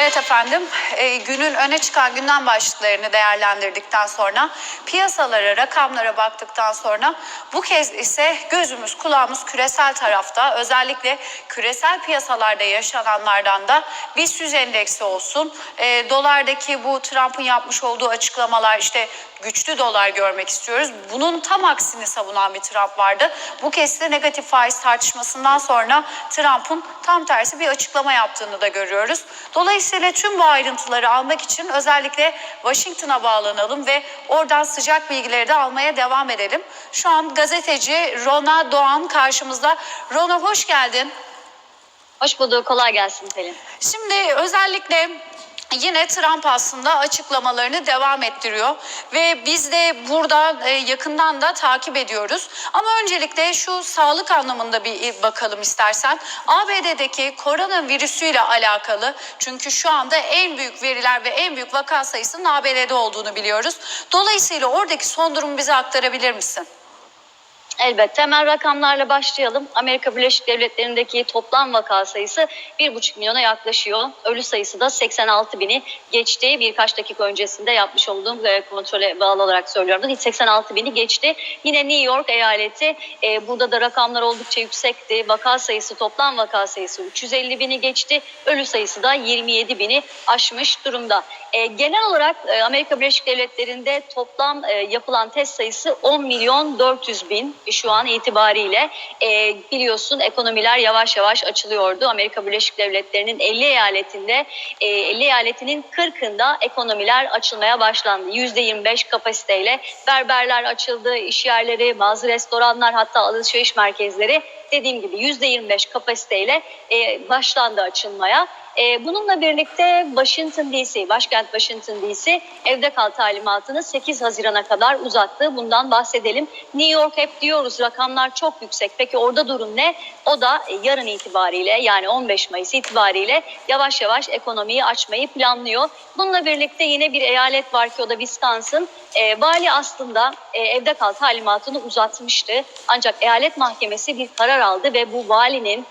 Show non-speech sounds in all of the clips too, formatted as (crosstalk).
Evet efendim, e, günün öne çıkan gündem başlıklarını değerlendirdikten sonra piyasalara, rakamlara baktıktan sonra bu kez ise gözümüz, kulağımız küresel tarafta. Özellikle küresel piyasalarda yaşananlardan da BIST 100 endeksi olsun, e, dolardaki bu Trump'ın yapmış olduğu açıklamalar işte güçlü dolar görmek istiyoruz. Bunun tam aksini savunan bir Trump vardı. Bu kez de negatif faiz tartışmasından sonra Trump'ın tam tersi bir açıklama yaptığını da görüyoruz. Dolayısıyla tüm bu ayrıntıları almak için özellikle Washington'a bağlanalım ve oradan sıcak bilgileri de almaya devam edelim. Şu an gazeteci Rona Doğan karşımızda. Rona hoş geldin. Hoş bulduk. Kolay gelsin Pelin. Şimdi özellikle Yine Trump aslında açıklamalarını devam ettiriyor ve biz de burada e, yakından da takip ediyoruz. Ama öncelikle şu sağlık anlamında bir bakalım istersen. ABD'deki koronavirüsüyle alakalı çünkü şu anda en büyük veriler ve en büyük vaka sayısının ABD'de olduğunu biliyoruz. Dolayısıyla oradaki son durumu bize aktarabilir misin? Elbette temel rakamlarla başlayalım. Amerika Birleşik Devletleri'ndeki toplam vaka sayısı 1,5 milyona yaklaşıyor. Ölü sayısı da 86 bini geçti. Birkaç dakika öncesinde yapmış olduğum e, kontrole bağlı olarak söylüyorum. 86 bini geçti. Yine New York eyaleti e, burada da rakamlar oldukça yüksekti. Vaka sayısı toplam vaka sayısı 350 bini geçti. Ölü sayısı da 27 bini aşmış durumda. E, genel olarak Amerika Birleşik Devletleri'nde toplam yapılan test sayısı 10 milyon 400 bin şu an itibariyle. E, biliyorsun ekonomiler yavaş yavaş açılıyordu. Amerika Birleşik Devletleri'nin 50 eyaletinde, e, 50 eyaletinin 40'ında ekonomiler açılmaya başlandı. %25 kapasiteyle berberler açıldı, iş yerleri, bazı restoranlar hatta alışveriş merkezleri dediğim gibi %25 kapasiteyle e, başlandı açılmaya. E, bununla birlikte Washington DC, başkent Washington DC evde kal talimatını 8 Haziran'a kadar uzattı. Bundan bahsedelim. New York hep diyoruz rakamlar çok yüksek. Peki orada durum ne? O da e, yarın itibariyle yani 15 Mayıs itibariyle yavaş yavaş ekonomiyi açmayı planlıyor. Bununla birlikte yine bir eyalet var ki o da Wisconsin. E, vali aslında e, evde kal talimatını uzatmıştı. Ancak eyalet mahkemesi bir karar aldı ve bu valinin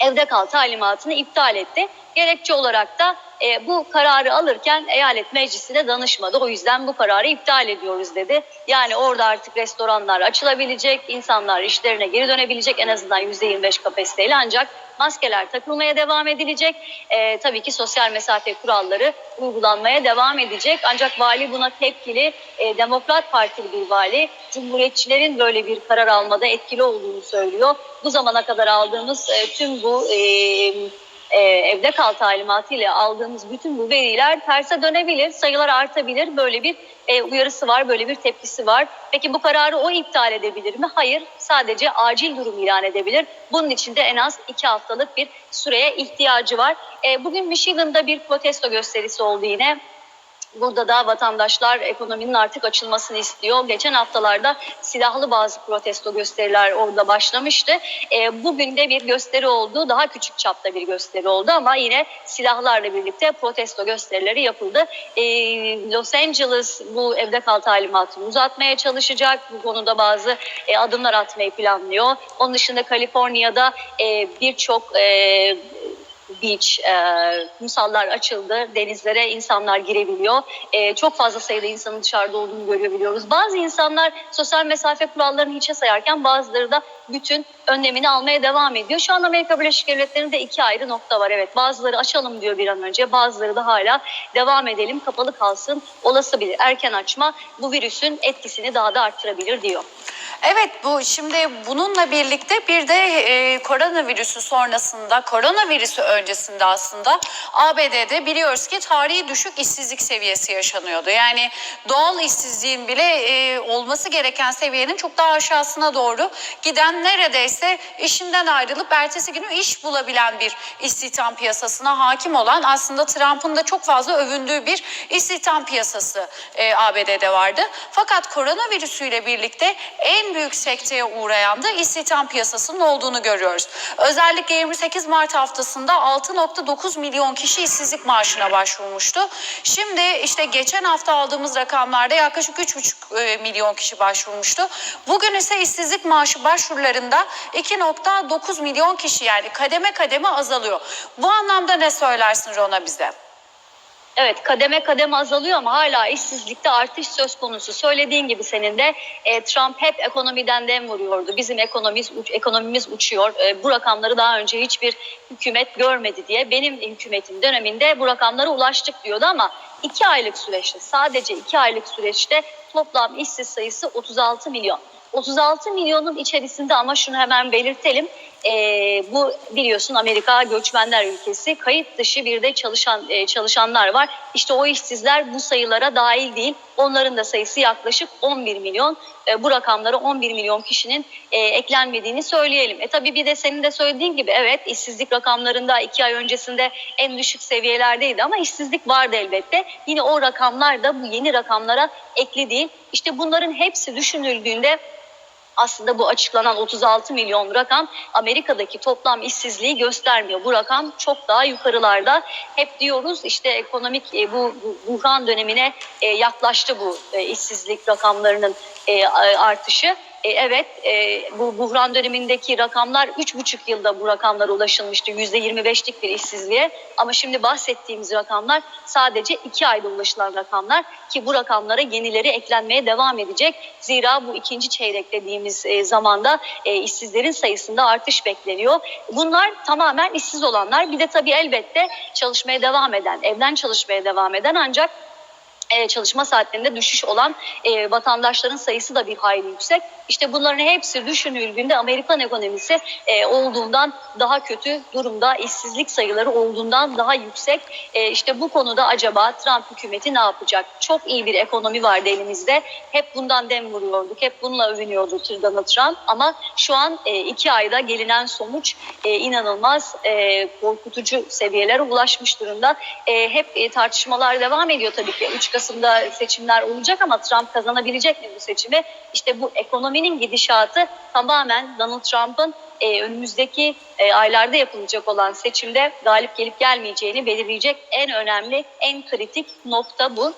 evde kal talimatını iptal etti. Gerekçe olarak da e, bu kararı alırken eyalet meclisine danışmadı. O yüzden bu kararı iptal ediyoruz dedi. Yani orada artık restoranlar açılabilecek, insanlar işlerine geri dönebilecek en azından %25 kapasiteyle ancak maskeler takılmaya devam edilecek. E, tabii ki sosyal mesafe kuralları uygulanmaya devam edecek. Ancak vali buna tepkili, e, Demokrat Partili bir vali, Cumhuriyetçilerin böyle bir karar almada etkili olduğunu söylüyor. Bu zamana kadar aldığımız e, tüm bu... E, e, evde kal talimatı ile aldığımız bütün bu veriler terse dönebilir, sayılar artabilir. Böyle bir e, uyarısı var, böyle bir tepkisi var. Peki bu kararı o iptal edebilir mi? Hayır, sadece acil durum ilan edebilir. Bunun için de en az iki haftalık bir süreye ihtiyacı var. E, bugün Michigan'da bir protesto gösterisi oldu yine. Burada da vatandaşlar ekonominin artık açılmasını istiyor. Geçen haftalarda silahlı bazı protesto gösteriler orada başlamıştı. E, bugün de bir gösteri oldu. Daha küçük çapta bir gösteri oldu ama yine silahlarla birlikte protesto gösterileri yapıldı. E, Los Angeles bu evde kal talimatını uzatmaya çalışacak. Bu konuda bazı e, adımlar atmayı planlıyor. Onun dışında Kaliforniya'da e, birçok e, beach, e, kumsallar açıldı. Denizlere insanlar girebiliyor. E, çok fazla sayıda insanın dışarıda olduğunu görebiliyoruz. Bazı insanlar sosyal mesafe kurallarını hiçe sayarken bazıları da bütün önlemini almaya devam ediyor. Şu an Amerika Birleşik Devletleri'nde iki ayrı nokta var. Evet bazıları açalım diyor bir an önce. Bazıları da hala devam edelim kapalı kalsın. Olası bir erken açma bu virüsün etkisini daha da arttırabilir diyor. Evet bu şimdi bununla birlikte bir de e, koronavirüsü sonrasında koronavirüsü öncesinde aslında ABD'de biliyoruz ki tarihi düşük işsizlik seviyesi yaşanıyordu. Yani doğal işsizliğin bile e, olması gereken seviyenin çok daha aşağısına doğru giden neredeyse işinden ayrılıp ertesi günü iş bulabilen bir istihdam piyasasına hakim olan aslında Trump'ın da çok fazla övündüğü bir istihdam piyasası e, ABD'de vardı. Fakat koronavirüsüyle birlikte en büyük sekteye uğrayan da istihdam piyasasının olduğunu görüyoruz. Özellikle 28 Mart haftasında 6.9 milyon kişi işsizlik maaşına başvurmuştu. Şimdi işte geçen hafta aldığımız rakamlarda yaklaşık 3.5 e, milyon kişi başvurmuştu. Bugün ise işsizlik maaşı başvurularında 2.9 milyon kişi yani kademe kademe azalıyor. Bu anlamda ne söylersin Rona bize? Evet kademe kademe azalıyor ama hala işsizlikte artış söz konusu. Söylediğin gibi senin de e, Trump hep ekonomiden dem vuruyordu. Bizim ekonomimiz uç- ekonomimiz uçuyor. E, bu rakamları daha önce hiçbir hükümet görmedi diye. Benim hükümetin döneminde bu rakamlara ulaştık diyordu ama iki aylık süreçte sadece iki aylık süreçte toplam işsiz sayısı 36 milyon. 36 milyonun içerisinde ama şunu hemen belirtelim. Ee, bu biliyorsun Amerika göçmenler ülkesi. Kayıt dışı bir de çalışan e, çalışanlar var. İşte o işsizler bu sayılara dahil değil. Onların da sayısı yaklaşık 11 milyon. E, bu rakamlara 11 milyon kişinin e, eklenmediğini söyleyelim. E tabii bir de senin de söylediğin gibi evet işsizlik rakamlarında iki ay öncesinde en düşük seviyelerdeydi ama işsizlik vardı elbette. Yine o rakamlar da bu yeni rakamlara ekli değil. İşte bunların hepsi düşünüldüğünde aslında bu açıklanan 36 milyon rakam Amerika'daki toplam işsizliği göstermiyor. Bu rakam çok daha yukarılarda. Hep diyoruz işte ekonomik e, bu, bu buhran dönemine e, yaklaştı bu e, işsizlik rakamlarının artışı. E, evet e, bu buhran dönemindeki rakamlar 3,5 yılda bu rakamlara ulaşılmıştı. %25'lik bir işsizliğe ama şimdi bahsettiğimiz rakamlar sadece 2 ayda ulaşılan rakamlar ki bu rakamlara yenileri eklenmeye devam edecek. Zira bu ikinci çeyrek dediğimiz e, zamanda e, işsizlerin sayısında artış bekleniyor. Bunlar tamamen işsiz olanlar. Bir de tabii elbette çalışmaya devam eden, evden çalışmaya devam eden ancak çalışma saatlerinde düşüş olan e, vatandaşların sayısı da bir hayli yüksek. İşte bunların hepsi düşünüldüğünde Amerikan ekonomisi e, olduğundan daha kötü durumda, işsizlik sayıları olduğundan daha yüksek. E, işte bu konuda acaba Trump hükümeti ne yapacak? Çok iyi bir ekonomi vardı elimizde. Hep bundan dem vuruyorduk, hep bununla övünüyordu Donald Trump. Ama şu an e, iki ayda gelinen sonuç e, inanılmaz e, korkutucu seviyelere ulaşmış durumda. E, hep e, tartışmalar devam ediyor tabii ki. 3 Kasım'da seçimler olacak ama Trump kazanabilecek mi bu seçimi? İşte bu ekonominin gidişatı tamamen Donald Trump'ın e, önümüzdeki e, aylarda yapılacak olan seçimde galip gelip gelmeyeceğini belirleyecek en önemli, en kritik nokta bu.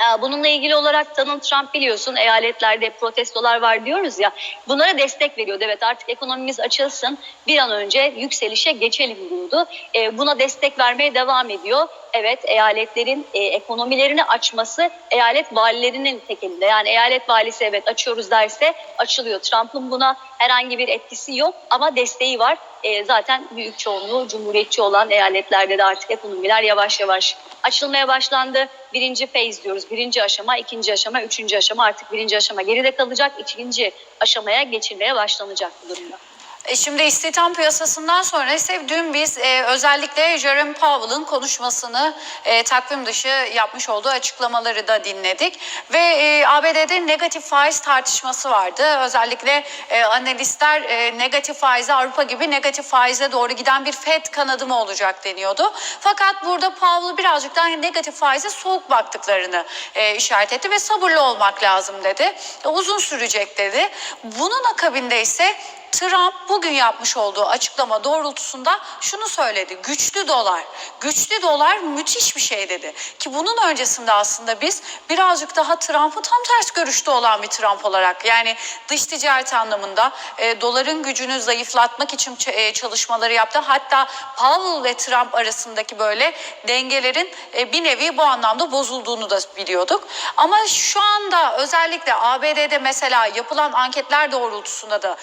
Ee, Bununla ilgili olarak Donald Trump biliyorsun eyaletlerde protestolar var diyoruz ya bunlara destek veriyordu. Evet artık ekonomimiz açılsın bir an önce yükselişe geçelim diyordu. Ee, Buna destek vermeye devam ediyor. Evet eyaletlerin e, ekonomilerini açması eyalet valilerinin tek elinde. Yani eyalet valisi evet açıyoruz derse açılıyor. Trump'ın buna herhangi bir etkisi yok ama desteği var. E, zaten büyük çoğunluğu cumhuriyetçi olan eyaletlerde de artık ekonomiler yavaş yavaş açılmaya başlandı. Birinci phase diyoruz. Birinci aşama, ikinci aşama, üçüncü aşama artık birinci aşama geride kalacak. ikinci aşamaya geçilmeye başlanacak bu durumda. E şimdi istihdam piyasasından sonra ise dün biz e, özellikle Jerome Powell'ın konuşmasını e, takvim dışı yapmış olduğu açıklamaları da dinledik. Ve e, ABD'de negatif faiz tartışması vardı. Özellikle e, analistler e, negatif faize Avrupa gibi negatif faize doğru giden bir FED kanadı mı olacak deniyordu. Fakat burada Powell birazcık daha negatif faize soğuk baktıklarını e, işaret etti ve sabırlı olmak lazım dedi. E, uzun sürecek dedi. Bunun akabinde ise Trump bugün yapmış olduğu açıklama doğrultusunda şunu söyledi. Güçlü dolar. Güçlü dolar müthiş bir şey dedi. Ki bunun öncesinde aslında biz birazcık daha Trump'ı tam ters görüşte olan bir Trump olarak yani dış ticaret anlamında e, doların gücünü zayıflatmak için e, çalışmaları yaptı. Hatta Powell ve Trump arasındaki böyle dengelerin e, bir nevi bu anlamda bozulduğunu da biliyorduk. Ama şu anda özellikle ABD'de mesela yapılan anketler doğrultusunda da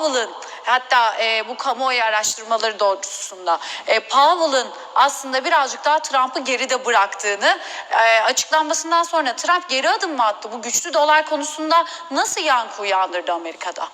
Powell'ın hatta e, bu kamuoyu araştırmaları doğrultusunda e, Powell'ın aslında birazcık daha Trump'ı geride bıraktığını e, açıklanmasından sonra Trump geri adım mı attı? Bu güçlü dolar konusunda nasıl yankı uyandırdı Amerika'da?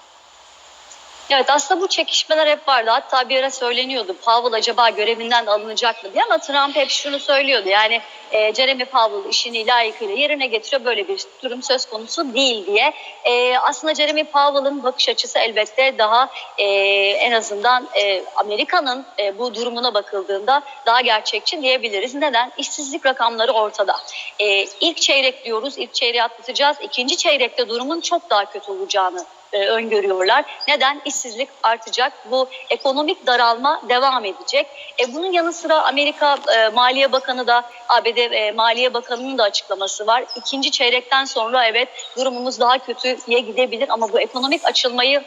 Evet aslında bu çekişmeler hep vardı. Hatta bir ara söyleniyordu Powell acaba görevinden alınacak mı diye ama Trump hep şunu söylüyordu. Yani e, Jeremy Powell işini layıkıyla yerine getiriyor böyle bir durum söz konusu değil diye. E, aslında Jeremy Powell'ın bakış açısı elbette daha e, en azından e, Amerika'nın e, bu durumuna bakıldığında daha gerçekçi diyebiliriz. Neden? İşsizlik rakamları ortada. E, ilk çeyrek diyoruz, ilk çeyreği atlatacağız. İkinci çeyrekte durumun çok daha kötü olacağını e, öngörüyorlar. Neden? İşsizlik artacak. Bu ekonomik daralma devam edecek. E, bunun yanı sıra Amerika e, Maliye Bakanı da ABD e, Maliye Bakanı'nın da açıklaması var. İkinci çeyrekten sonra evet durumumuz daha kötüye gidebilir ama bu ekonomik açılmayı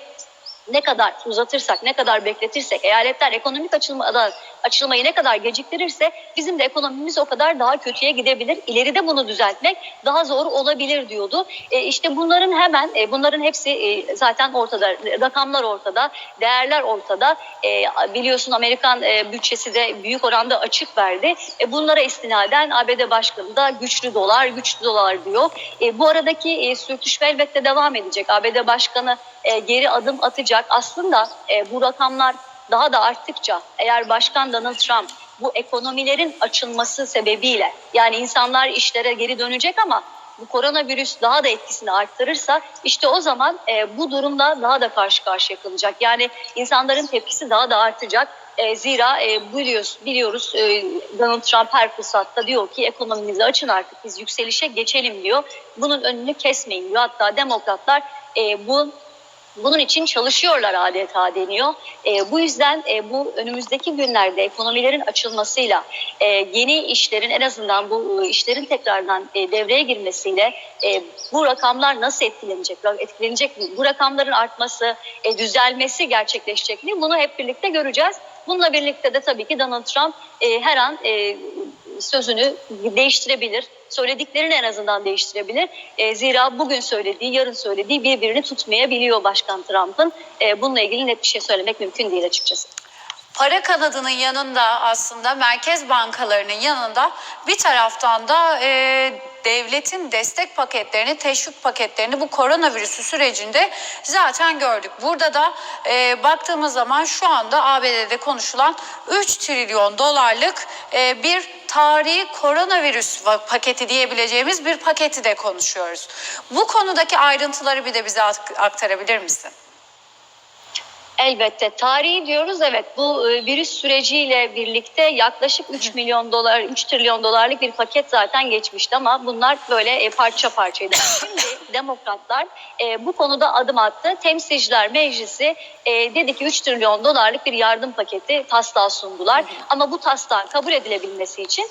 ne kadar uzatırsak, ne kadar bekletirsek, eyaletler ekonomik açılmadan açılmayı ne kadar geciktirirse bizim de ekonomimiz o kadar daha kötüye gidebilir. İleride bunu düzeltmek daha zor olabilir diyordu. E, işte bunların hemen e, bunların hepsi e, zaten ortada. Rakamlar ortada, değerler ortada. E, biliyorsun Amerikan e, bütçesi de büyük oranda açık verdi. E, bunlara istinaden ABD Başkanı da güçlü dolar, güçlü dolar diyor. E, bu aradaki e, sürtüşme elbette devam edecek. ABD Başkanı e, geri adım atacak. Aslında e, bu rakamlar daha da arttıkça eğer Başkan Donald Trump bu ekonomilerin açılması sebebiyle yani insanlar işlere geri dönecek ama bu koronavirüs daha da etkisini arttırırsa işte o zaman e, bu durumda daha da karşı karşıya kalacak. Yani insanların tepkisi daha da artacak. E, zira e, biliyoruz, biliyoruz e, Donald Trump her fırsatta diyor ki ekonomimizi açın artık biz yükselişe geçelim diyor. Bunun önünü kesmeyin diyor. Hatta demokratlar e, bu bunun için çalışıyorlar adeta deniyor. E, bu yüzden e, bu önümüzdeki günlerde ekonomilerin açılmasıyla e, yeni işlerin en azından bu e, işlerin tekrardan e, devreye girmesiyle e, bu rakamlar nasıl etkilenecek? Etkilenecek mi? Bu rakamların artması, e, düzelmesi gerçekleşecek mi? Bunu hep birlikte göreceğiz. Bununla birlikte de tabii ki Donald Trump e, her an e, sözünü değiştirebilir. Söylediklerini en azından değiştirebilir. E, zira bugün söylediği, yarın söylediği birbirini tutmayabiliyor Başkan Trump'ın. E, bununla ilgili net bir şey söylemek mümkün değil açıkçası. Para kanadının yanında aslında merkez bankalarının yanında bir taraftan da e, devletin destek paketlerini, teşvik paketlerini bu koronavirüsü sürecinde zaten gördük. Burada da e, baktığımız zaman şu anda ABD'de konuşulan 3 trilyon dolarlık e, bir tarihi koronavirüs paketi diyebileceğimiz bir paketi de konuşuyoruz. Bu konudaki ayrıntıları bir de bize ak- aktarabilir misin? Elbette tarihi diyoruz evet bu e, virüs süreciyle birlikte yaklaşık 3 milyon dolar 3 trilyon dolarlık bir paket zaten geçmişti ama bunlar böyle e, parça parçaydı. (laughs) Şimdi demokratlar e, bu konuda adım attı. Temsilciler Meclisi dedi ki 3 trilyon dolarlık bir yardım paketi taslağı sundular. Ama bu taslağın kabul edilebilmesi için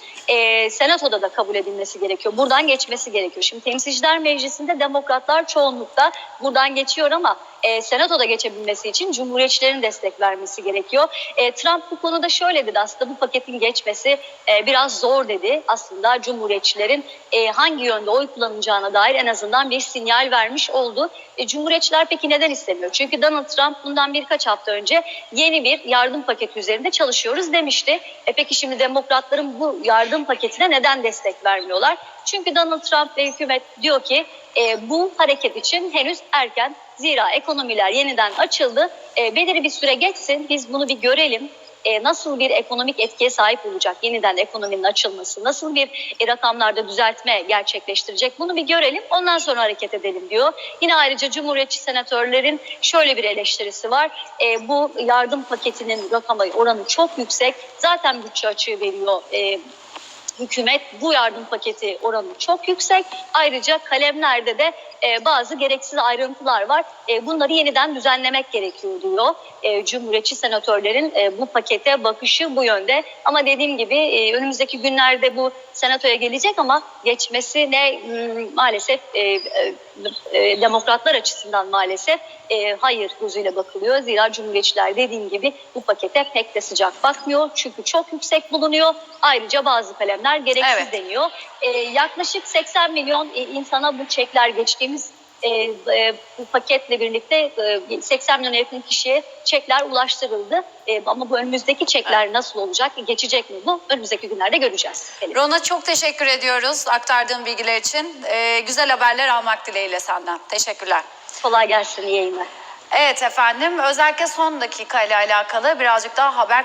senatoda da kabul edilmesi gerekiyor. Buradan geçmesi gerekiyor. Şimdi Temsilciler Meclisi'nde demokratlar çoğunlukta buradan geçiyor ama e, senatoda geçebilmesi için cumhuriyetçilerin destek vermesi gerekiyor. E, Trump bu konuda şöyle dedi aslında bu paketin geçmesi e, biraz zor dedi. Aslında cumhuriyetçilerin e, hangi yönde oy kullanacağına dair en azından bir sinyal vermiş oldu. E, cumhuriyetçiler peki neden istemiyor? Çünkü Donald Trump bundan birkaç hafta önce yeni bir yardım paketi üzerinde çalışıyoruz demişti. E, peki şimdi demokratların bu yardım paketine neden destek vermiyorlar? Çünkü Donald Trump ve hükümet diyor ki e, bu hareket için henüz erken. Zira ekonomiler yeniden açıldı. E, belirli bir süre geçsin biz bunu bir görelim. E, nasıl bir ekonomik etkiye sahip olacak yeniden ekonominin açılması, nasıl bir e, rakamlarda düzeltme gerçekleştirecek bunu bir görelim ondan sonra hareket edelim diyor. Yine ayrıca Cumhuriyetçi senatörlerin şöyle bir eleştirisi var. E, bu yardım paketinin rakamı oranı çok yüksek. Zaten bütçe açığı veriyor e, hükümet bu yardım paketi oranı çok yüksek. Ayrıca kalemlerde de e, bazı gereksiz ayrıntılar var. E, bunları yeniden düzenlemek gerekiyor diyor. E, Cumhuriyetçi senatörlerin e, bu pakete bakışı bu yönde. Ama dediğim gibi e, önümüzdeki günlerde bu senatoya gelecek ama geçmesi ne hmm, maalesef e, e, demokratlar açısından maalesef e, hayır gözüyle bakılıyor. Zira cumhuriyetçiler dediğim gibi bu pakete pek de sıcak bakmıyor. Çünkü çok yüksek bulunuyor. Ayrıca bazı kalemler gereksiz Evet. deniyor. E, yaklaşık 80 milyon e, insana bu çekler geçtiğimiz e, e, bu paketle birlikte e, 80 milyon yakın kişiye çekler ulaştırıldı. E, ama bu önümüzdeki çekler nasıl olacak, geçecek mi bu? Önümüzdeki günlerde göreceğiz. Rona çok teşekkür ediyoruz aktardığın bilgiler için. Ee, güzel haberler almak dileğiyle senden. Teşekkürler. Kolay gelsin, iyi yayınlar. Evet efendim özellikle son dakika ile alakalı birazcık daha haber